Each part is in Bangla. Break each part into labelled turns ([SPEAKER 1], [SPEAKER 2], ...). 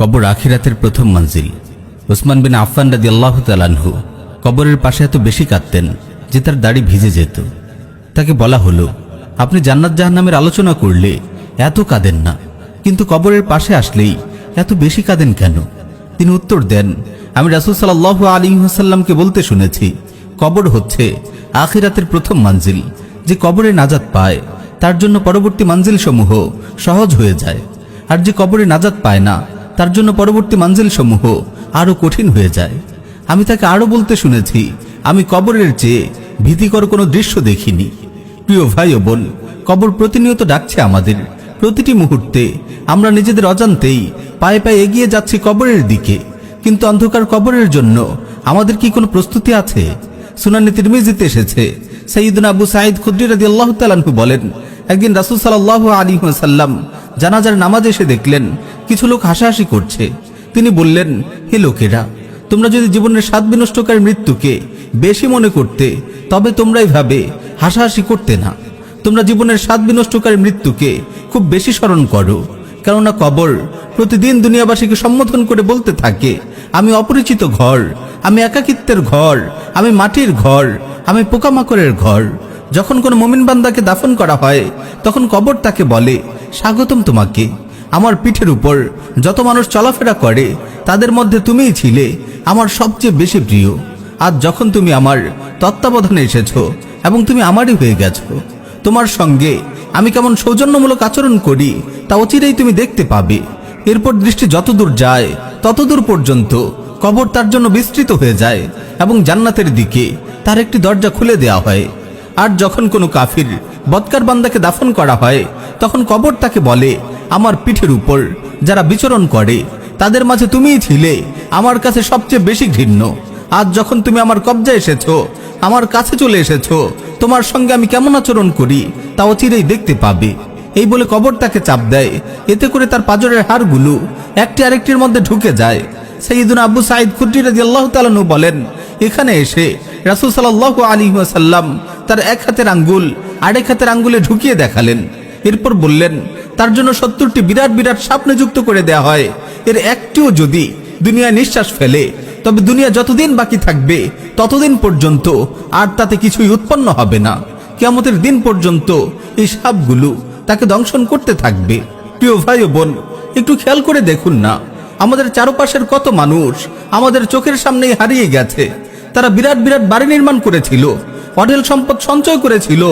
[SPEAKER 1] কবর আখিরাতের প্রথম মঞ্জিল। ওসমান বিন আফফান রাদি আল্লাহ তালানহু কবরের পাশে এত বেশি কাঁদতেন যে তার দাড়ি ভিজে যেত। তাকে বলা হলো, আপনি জান্নাত জাহান্নামের আলোচনা করলে এত কাঁদেন না, কিন্তু কবরের পাশে আসলেই এত বেশি কাঁদেন কেন? তিনি উত্তর দেন, আমি রাসুল সাল্লাহ আলী হাসাল্লামকে বলতে শুনেছি, কবর হচ্ছে আখিরাতের প্রথম মঞ্জিল। যে কবরে নাজাত পায়, তার জন্য পরবর্তী মঞ্জিল সমূহ সহজ হয়ে যায়। আর যে কবরে নাজাত পায় না তার জন্য পরবর্তী মঞ্জিল সমূহ আরও কঠিন হয়ে যায়। আমি তাকে আরও বলতে শুনেছি, আমি কবরের চেয়ে ভীতিকর কোনো দৃশ্য দেখিনি। প্রিয় ভাই ও বোন, কবর প্রতিনিয়ত ডাকছে আমাদের। প্রতিটি মুহূর্তে আমরা নিজেদের অজান্তেই পায়ে পায়ে এগিয়ে যাচ্ছি কবরের দিকে। কিন্তু অন্ধকার কবরের জন্য আমাদের কি কোনো প্রস্তুতি আছে? সুনানি তিরমিজিতে এসেছে সঈদুল আবু সাঈদ খুদ্রি রাজি আল্লাহ তালানহু বলেন, একদিন রাসুল সাল্লাহ আলী সাল্লাম জানাজার নামাজ এসে দেখলেন, কিছু লোক হাসাহাসি করছে। তিনি বললেন, হে লোকেরা, তোমরা যদি জীবনের স্বাদ বিনষ্টকারী মৃত্যুকে বেশি মনে করতে, তবে তোমরা এইভাবে হাসাহাসি করতে না। তোমরা জীবনের স্বাদ বিনষ্টকারী মৃত্যুকে খুব বেশি স্মরণ করো, কেননা কবর প্রতিদিন দুনিয়াবাসীকে সম্বোধন করে বলতে থাকে, আমি অপরিচিত ঘর, আমি একাকিত্বের ঘর, আমি মাটির ঘর, আমি পোকামাকড়ের ঘর। যখন কোনো মমিন বান্দাকে দাফন করা হয়, তখন কবর তাকে বলে স্বাগতম তোমাকে। আমার পিঠের উপর যত মানুষ চলাফেরা করে, তাদের মধ্যে তুমিই ছিলে আমার সবচেয়ে বেশি প্রিয়। আজ যখন তুমি আমার তত্ত্বাবধানে এসেছ এবং তুমি আমারই হয়ে গেছো, তোমার সঙ্গে আমি কেমন সৌজন্যমূলক আচরণ করি তা অচিরেই তুমি দেখতে পাবে। এরপর দৃষ্টি যতদূর যায়, ততদূর পর্যন্ত কবর তার জন্য বিস্তৃত হয়ে যায় এবং জান্নাতের দিকে তার একটি দরজা খুলে দেওয়া হয়। আর যখন কোনো কাফির বৎকার বান্দাকে দাফন করা হয়, তখন কবর তাকে বলে, আমার পিঠের উপর, যারা বিচরণ করে, তাদের মাঝে তুমিই ছিলে, আমার কাছে সবচেয়ে বেশি ঘৃণ্য। আজ যখন তুমি আমার কবজা এসেছ, আমার কাছে চলে এসেছ, তোমার সঙ্গে আমি কেমন আচরণ করি, তা অচিরেই দেখতে পাবে। এই বলে কবর তাকে চাপ দেয়। এতে করে তার পাজরের হাড়গুলো একটি আরেকটির মধ্যে ঢুকে যায়। সঈদুন আবু সাইদ খুদ্রি রাজি আল্লাহ তালানু বলেন, এখানে এসে রাসুল সাল্লাহ আলী সাল্লাম তার এক হাতের আঙ্গুল আরেক হাতের আঙ্গুলে ঢুকিয়ে দেখালেন। এরপর বললেন, তার জন্য সত্তরটি বিরাট বিরাট সাপ নিযুক্ত করে দেয়া হয়। এর একটিও যদি দুনিয়ায় নিঃশ্বাস ফেলে, তবে দুনিয়া যতদিন বাকি থাকবে, ততদিন পর্যন্ত আর তাতে কিছুই উৎপন্ন হবে না। কেয়ামতের দিন পর্যন্ত এই সাপগুলো তাকে দংশন করতে থাকবে। প্রিয় ভাই বোন, একটু খেয়াল করে দেখুন না, আমাদের চারপাশের কত মানুষ আমাদের চোখের সামনেই হারিয়ে গেছে। তারা বিরাট বিরাট বাড়ি নির্মাণ করেছিল। অঢেল সম্পদ সঞ্চয় করেছিল,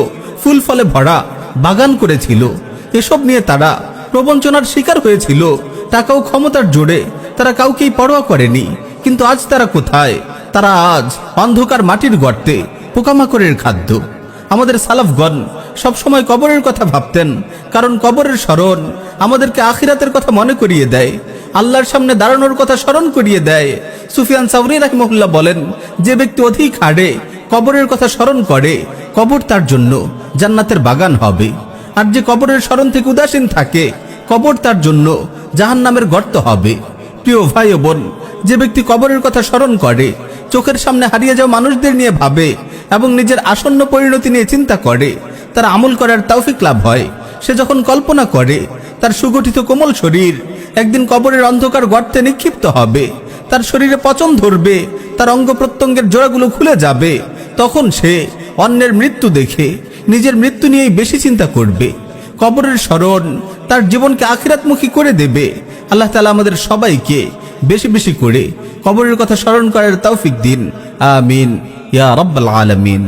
[SPEAKER 1] ফুল ফলে ভরা, বাগান করেছিল। এসব নিয়ে তারা প্রবঞ্চনার শিকার হয়েছিল। টাকাও ক্ষমতার জোরে, তারা কাউকেই পরোয়া করেনি। কিন্তু আজ তারা কোথায়? তারা আজ অন্ধকার মাটির গর্তে পোকামাকড়ের খাদ্য। আমাদের সালাফগণ সবসময় কবরের কথা ভাবতেন, কারণ কবরের স্মরণ আমাদেরকে আখিরাতের কথা মনে করিয়ে দেয়। আল্লাহর সামনে দাঁড়ানোর কথা স্মরণ করিয়ে দেয়। সুফিয়ান সাউরি রাহিমহুল্লাহ বলেন, যে ব্যক্তি অধিক হাড়ে কবরের কথা স্মরণ করে, কবর তার জন্য জান্নাতের বাগান হবে। আর যে কবরের স্মরণ থেকে উদাসীন থাকে, কবর তার জন্য জাহান নামের গর্ত হবে। প্রিয় ভাই ও বোন, যে ব্যক্তি কবরের কথা স্মরণ করে, চোখের সামনে হারিয়ে যাওয়া মানুষদের নিয়ে ভাবে এবং নিজের আসন্ন পরিণতি নিয়ে চিন্তা করে, তার আমল করার তৌফিক লাভ হয়। সে যখন কল্পনা করে, তার সুগঠিত কোমল শরীর একদিন কবরের অন্ধকার গর্তে নিক্ষিপ্ত হবে, তার শরীরে পচন ধরবে, তার অঙ্গ প্রত্যঙ্গের জোড়াগুলো খুলে যাবে তখন সে অন্যের মৃত্যু দেখে নিজের মৃত্যু নিয়েই বেশি চিন্তা করবে। কবরের স্মরণ তার জীবনকে আখিরাতমুখী করে দেবে। আল্লাহ তালা আমাদের সবাইকে বেশি বেশি করে কবরের কথা স্মরণ করার তৌফিক দিন। আমিন। ইয়া রব্বাল আলামিন।